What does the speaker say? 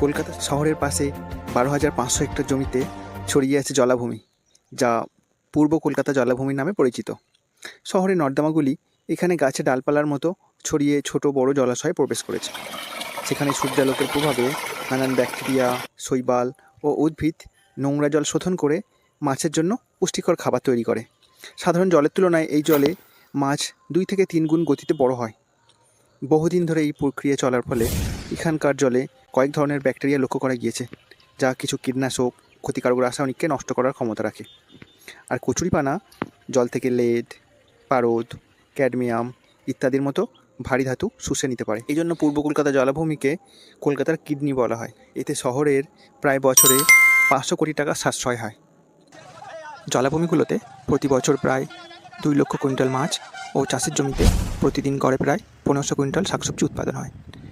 কলকাতা শহরের পাশে বারো হাজার পাঁচশো হেক্টর জমিতে ছড়িয়ে আছে জলাভূমি, যা পূর্ব কলকাতা জলাভূমি নামে পরিচিত। শহরের নর্দমাগুলি এখানে গাছে ডালপালার মতো ছড়িয়ে ছোট বড় জলাশয়ে প্রবেশ করেছে। সেখানে সূর্যালোকের প্রভাবে নানান ব্যাকটেরিয়া, শৈবাল ও উদ্ভিদ নোংরা জল শোধন করে মাছের জন্য পুষ্টিকর খাবার তৈরি করে। সাধারণ জলের তুলনায় এই জলে মাছ দুই থেকে তিন গুণ গতিতে বড় হয়। বহুদিন ধরে এই প্রক্রিয়া চলার ফলে এখানকার জলে কয়েক ধরনের ব্যাকটেরিয়া লক্ষ্য করা গিয়েছে, যা কিছু কীটনাশক, ক্ষতিকারক রাসায়নিককে নষ্ট করার ক্ষমতা রাখে। আর কচুরিপানা, জল থেকে লেড পারদ, ক্যাডমিয়াম ইত্যাদির মতো ভারী ধাতু শুষে নিতে পারে। এই জন্য পূর্ব কলকাতা জলাভূমিকে কলকাতার কিডনি বলা হয়। এতে শহরের প্রায় বছরে পাঁচশো কোটি টাকা সাশ্রয় হয়। জলাভূমিগুলোতে প্রতি বছর প্রায় দুই লক্ষ কুইন্টাল মাছ ও চাষের জমিতে প্রতিদিন গড়ে প্রায় পনেরোশো কুইন্টাল শাকসবজি উৎপাদন হয়।